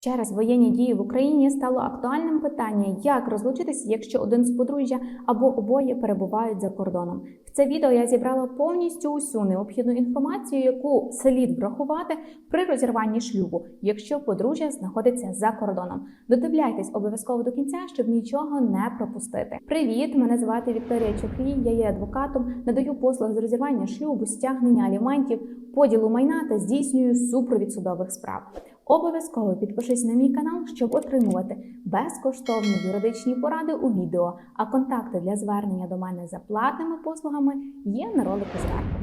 Через воєнні дії в Україні стало актуальним питання, як розлучитися, якщо один з подружжя або обоє перебувають за кордоном. В це відео я зібрала повністю усю необхідну інформацію, яку слід врахувати при розірванні шлюбу, якщо подружжя знаходиться за кордоном. Додивляйтесь обов'язково до кінця, щоб нічого не пропустити. Привіт! Мене звати Вікторія Чокрій, я є адвокатом, надаю послуги з розірвання шлюбу, стягнення аліментів, поділу майна та здійснюю супровід судових справ. Обов'язково підпишись на мій канал, щоб отримувати безкоштовні юридичні поради у відео, а контакти для звернення до мене за платними послугами є на ролику зверху.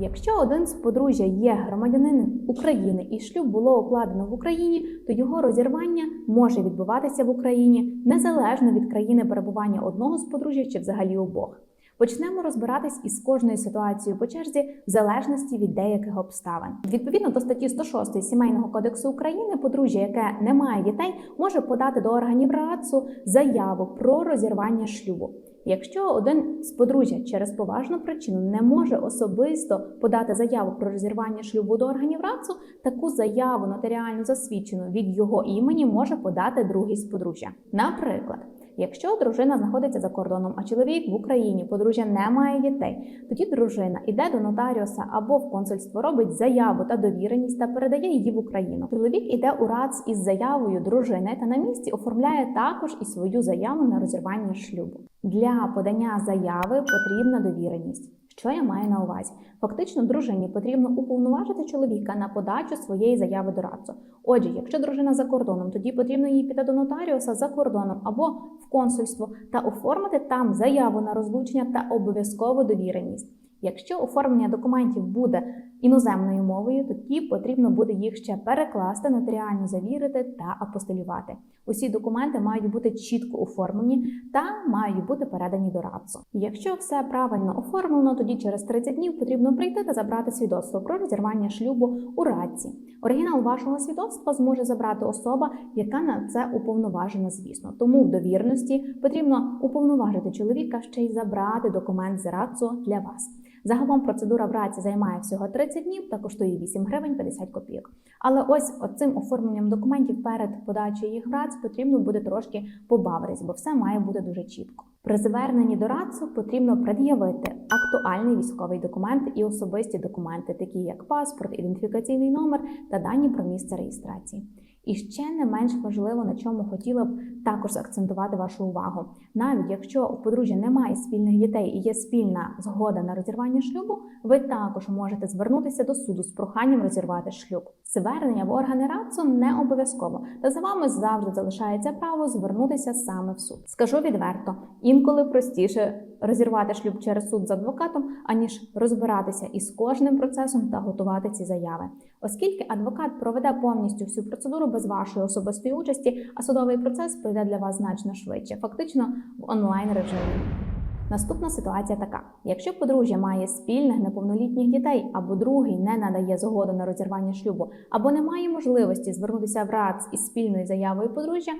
Якщо один з подружжя є громадянином України і шлюб було укладено в Україні, то його розірвання може відбуватися в Україні незалежно від країни перебування одного з подружжя чи взагалі обох. Почнемо розбиратись із кожною ситуацією по черзі в залежності від деяких обставин. Відповідно до статті 106 Сімейного кодексу України, подружжя, яке не має дітей, може подати до органів РАЦУ заяву про розірвання шлюбу. Якщо один з подружжя через поважну причину не може особисто подати заяву про розірвання шлюбу до органів РАЦУ, таку заяву нотаріально засвідчену від його імені може подати другий з подружжя. Наприклад. Якщо дружина знаходиться за кордоном, а чоловік в Україні, подружжя не має дітей, тоді дружина йде до нотаріуса або в консульство, робить заяву та довіреність та передає її в Україну. Чоловік іде у РАЦ із заявою дружини та на місці оформляє також і свою заяву на розірвання шлюбу. Для подання заяви потрібна довіреність. Що я маю на увазі? Фактично, дружині потрібно уповноважити чоловіка на подачу своєї заяви до РАЦУ. Отже, якщо дружина за кордоном, тоді потрібно їй піти до нотаріуса за кордоном або в консульство та оформити там заяву на розлучення та обов'язкову довіреність. Якщо оформлення документів буде іноземною мовою, тоді потрібно буде їх ще перекласти, нотаріально завірити та апостилювати. Усі документи мають бути чітко оформлені та мають бути передані до РАЦУ. Якщо все правильно оформлено, тоді через 30 днів потрібно прийти та забрати свідоцтво про розірвання шлюбу у РАЦі. Оригінал вашого свідоцтва зможе забрати особа, яка на це уповноважена, звісно. Тому в довірності потрібно уповноважити чоловіка ще й забрати документ з РАЦУ для вас. Загалом процедура в раці займає всього 30 днів та коштує 8 гривень 50 копійок. Але ось цим оформленням документів перед подачею їх в РАЦ потрібно буде трошки побавитись, бо все має бути дуже чітко. При зверненні до РАЦу потрібно пред'явити актуальний військовий документ і особисті документи, такі як паспорт, ідентифікаційний номер та дані про місце реєстрації. І ще не менш важливо, на чому хотіла б також акцентувати вашу увагу. Навіть якщо у подружжя немає спільних дітей і є спільна згода на розірвання шлюбу, ви також можете звернутися до суду з проханням розірвати шлюб. Звернення в органи РАЦУ не обов'язково, та за вами завжди залишається право звернутися саме в суд. Скажу відверто, інколи простіше розірвати шлюб через суд з адвокатом, аніж розбиратися із кожним процесом та готувати ці заяви, оскільки адвокат проведе повністю всю процедуру без вашої особистої участі, а судовий процес пройде для вас значно швидше, фактично в онлайн режимі. Наступна ситуація така: якщо подружжя має спільних неповнолітніх дітей, або другий не надає згоду на розірвання шлюбу, або не має можливості звернутися в РАЦ із спільною заявою подружжя,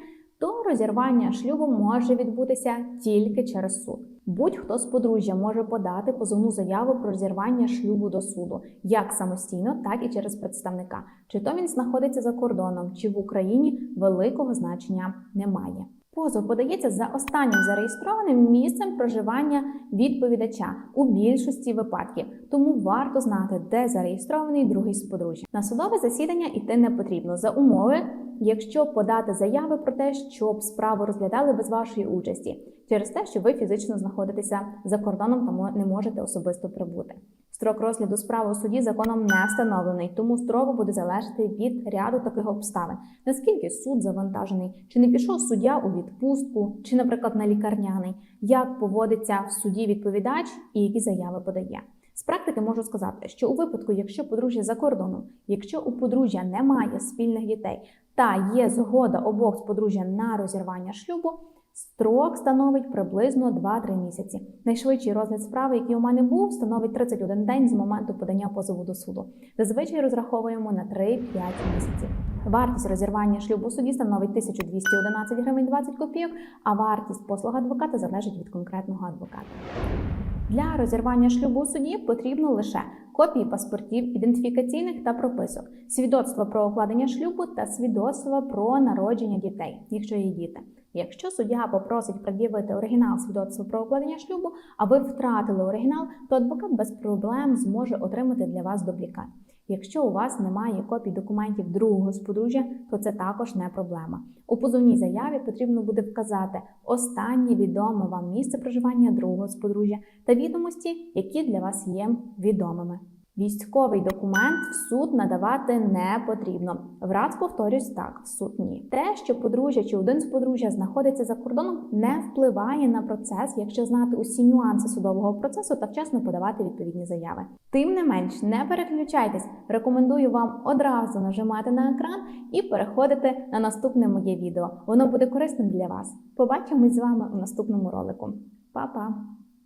то розірвання шлюбу може відбутися тільки через суд. Будь-хто з подружжя може подати позовну заяву про розірвання шлюбу до суду, як самостійно, так і через представника. Чи то він знаходиться за кордоном, чи в Україні великого значення немає. Позов подається за останнім зареєстрованим місцем проживання відповідача у більшості випадків, тому варто знати, де зареєстрований другий з подружжя. На судове засідання йти не потрібно за умови, якщо подати заяви про те, щоб справу розглядали без вашої участі, через те, що ви фізично знаходитеся за кордоном та не можете особисто прибути. Строк розгляду справи у суді законом не встановлений, тому строго буде залежати від ряду таких обставин. Наскільки суд завантажений, чи не пішов суддя у відпустку, чи, наприклад, на лікарняний, як поводиться в суді відповідач і які заяви подає. З практики можу сказати, що у випадку, якщо подружжя за кордоном, якщо у подружжя немає спільних дітей та є згода обох з подружжя на розірвання шлюбу. Строк становить приблизно 2-3 місяці. Найшвидший розгляд справи, який у мене був, становить 31 день з моменту подання позову до суду. Зазвичай розраховуємо на 3-5 місяців. Вартість розірвання шлюбу суді становить 1211 гривень 20 копійок, а вартість послуг адвоката залежить від конкретного адвоката. Для розірвання шлюбу у суді потрібно лише копії паспортів, ідентифікаційних та прописок, свідоцтва про укладення шлюбу та свідоцтва про народження дітей, якщо є діти. Якщо суддя попросить пред'явити оригінал свідоцтва про укладення шлюбу, а ви втратили оригінал, то адвокат без проблем зможе отримати для вас дублікат. Якщо у вас немає копій документів другого сподружжя, то це також не проблема. У позовній заяві потрібно буде вказати останнє відоме вам місце проживання другого сподружжя та відомості, які для вас є відомими. Військовий документ в суд надавати не потрібно. Враз повторюсь так, в суд ні. Те, що подружжя чи один з подружжя знаходиться за кордоном, не впливає на процес, якщо знати усі нюанси судового процесу та вчасно подавати відповідні заяви. Тим не менш, не переключайтесь. Рекомендую вам одразу нажимати на екран і переходити на наступне моє відео. Воно буде корисним для вас. Побачимось з вами у наступному ролику. Па-па!